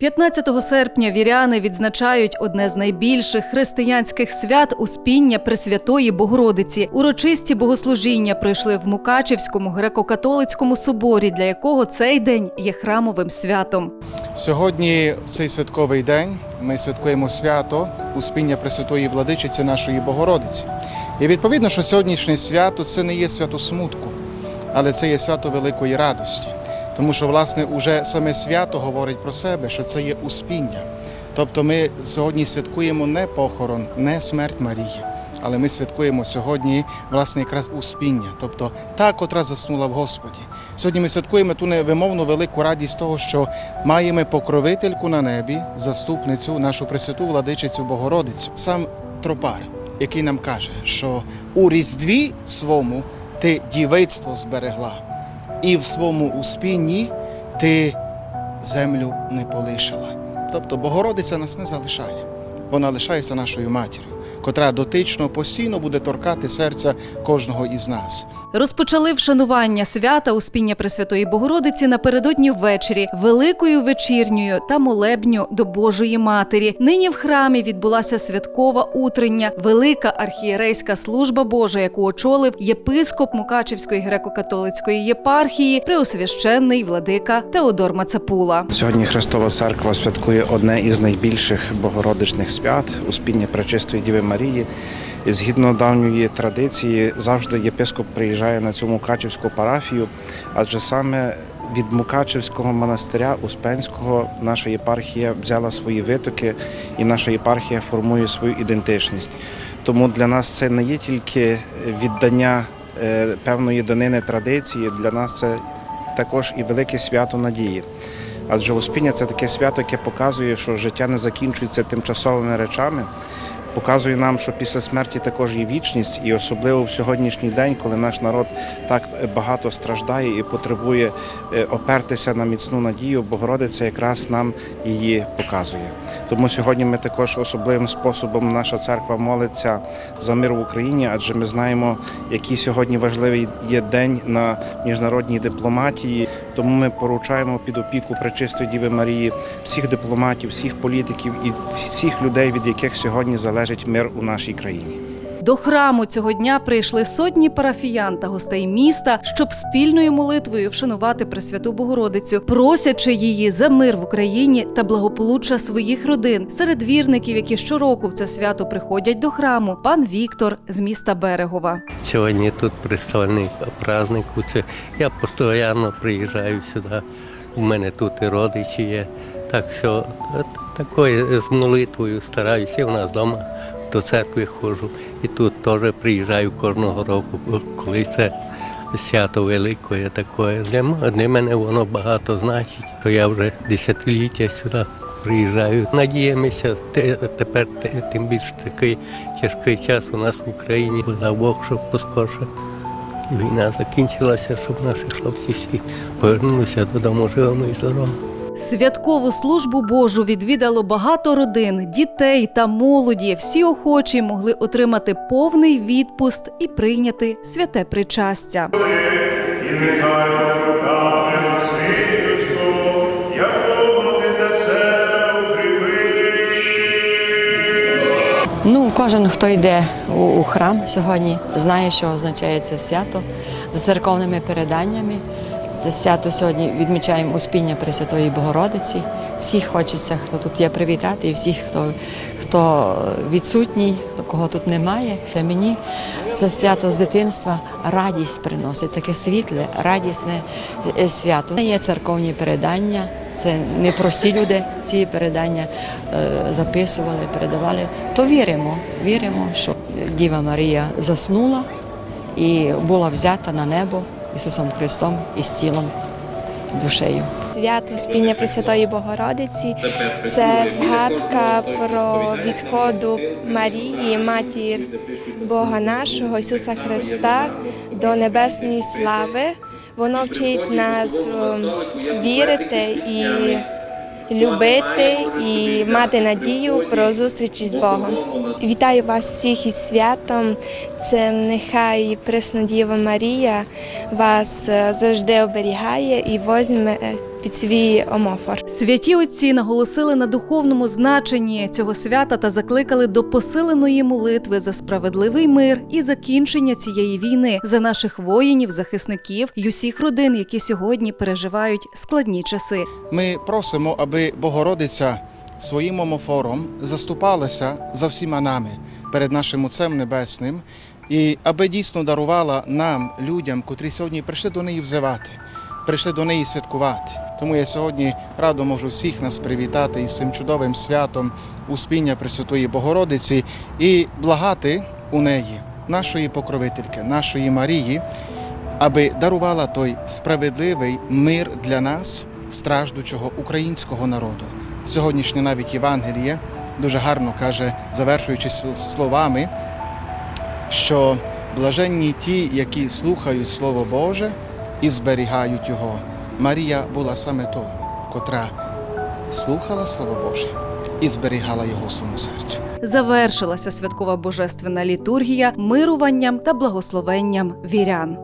15 серпня віряни відзначають одне з найбільших християнських свят Успіння Пресвятої Богородиці. Урочисті богослужіння пройшли в Мукачевському греко-католицькому соборі, для якого цей день є храмовим святом. Сьогодні, цей святковий день, ми святкуємо свято Успіння Пресвятої Владичиці нашої Богородиці. І відповідно, що сьогоднішнє свято це не є свято смутку, але це є свято великої радості. Тому що, власне, уже саме свято говорить про себе, що це є успіння. Тобто ми сьогодні святкуємо не похорон, не смерть Марії, але ми святкуємо сьогодні, власне, якраз успіння, тобто та, котра заснула в Господі. Сьогодні ми святкуємо ту невимовну велику радість того, що маємо покровительку на небі, заступницю, нашу Пресвяту Владичицю Богородицю. Сам тропар, який нам каже, що у різдві свому ти дівицтво зберегла, і в своєму успінні ти землю не полишила. Тобто Богородиця нас не залишає, вона лишається нашою матір'ю, котра дотично постійно буде торкати серця кожного із нас. Розпочали вшанування свята Успіння Пресвятої Богородиці напередодні ввечері, великою вечірньою та молебню до Божої Матері. Нині в храмі відбулася святкова утрення, велика архієрейська служба Божа, яку очолив єпископ Мукачевської греко-католицької єпархії, преосвященний владика Теодор Мацапула. Сьогодні Христова Церква святкує одне із найбільших богородичних свят Успіння Пречистої Діви Марії. І згідно давньої традиції, завжди єпископ приїжджає на цю Мукачівську парафію, адже саме від Мукачівського монастиря Успенського наша єпархія взяла свої витоки, і наша єпархія формує свою ідентичність. Тому для нас це не є тільки віддання е, певної данини традиції, для нас це також і велике свято надії. Адже Успіння це таке свято, яке показує, що життя не закінчується тимчасовими речами. Показує нам, що після смерті також є вічність, і особливо в сьогоднішній день, коли наш народ так багато страждає і потребує е, опертися на міцну надію, Богородиця якраз нам її показує. Тому сьогодні ми також особливим способом наша церква молиться за мир в Україні, адже ми знаємо, який сьогодні важливий є день на міжнародній дипломатії. Тому ми поручаємо під опіку Пречистої Діви Марії всіх дипломатів, всіх політиків і всіх людей, від яких сьогодні залежить мир у нашій країні. До храму цього дня прийшли сотні парафіян та гостей міста, щоб спільною молитвою вшанувати Пресвяту Богородицю, просячи її за мир в Україні та благополуччя своїх родин. Серед вірників, які щороку в це свято приходять до храму, пан Віктор з міста Берегова. Сьогодні тут престольний праздник. Це я постійно приїжджаю сюди. У мене тут і родичі є. Так що е, такою з молитвою стараюся. У нас вдома до церкви ходжу. І тут теж приїжджаю кожного року, коли це свято велике таке. Для, мене воно багато значить, що я вже десятиліття сюди приїжджаю. Надіємося, тепер тим більше такий тяжкий час у нас в Україні. Дай Бог, щоб поскорше війна закінчилася, щоб наші хлопці всі повернулися додому живими і здоровими. Святкову службу Божу відвідало багато родин, дітей та молоді. Всі охочі могли отримати повний відпуст і прийняти святе причастя. Ну, кожен, хто йде у, у храм сьогодні, знає, що означає це свято за церковними переданнями. Це свято сьогодні відмічаємо Успіння Пресвятої Богородиці. Всіх хочеться, хто тут є, привітати, і всіх, хто, хто відсутній, кого тут немає. Та мені це свято з дитинства радість приносить, таке світле, радісне е, свято. Є церковні передання, це не прості люди ці передання е, записували, передавали. То віримо, віримо, що Діва Марія заснула і була взята на небо Ісусом Христом і з тілом, душею. Свято Спіння Пресвятої Богородиці це згадка про відходу Марії, матір Бога нашого Ісуса Христа до небесної слави. Воно вчить нас ем, вірити і любити і мати надію про зустріч із Богом. Вітаю вас всіх із святом. Це нехай Преснодіва Марія вас е, завжди оберігає і возьме під свій омофор. Святі отці наголосили на духовному значенні цього свята та закликали до посиленої молитви за справедливий мир і закінчення цієї війни за наших воїнів, захисників і усіх родин, які сьогодні переживають складні часи. Ми просимо, аби Богородиця своїм омофором заступалася за всіма нами перед нашим Отцем Небесним, і аби дійсно дарувала нам, людям, котрі сьогодні прийшли до неї взивати, прийшли до неї святкувати. Тому я сьогодні радо можу всіх нас привітати із цим чудовим святом Успіння Пресвятої Богородиці і благати у неї, нашої покровительки, нашої Марії, аби дарувала той справедливий мир для нас, страждучого українського народу. Сьогоднішнє навіть Євангеліє дуже гарно каже, завершуючи словами, що блаженні ті, які слухають Слово Боже і зберігають його. Марія була саме тою, котра слухала Слово Боже і зберігала його в своєму серцю. Завершилася святкова божественна літургія мируванням та благословенням вірян.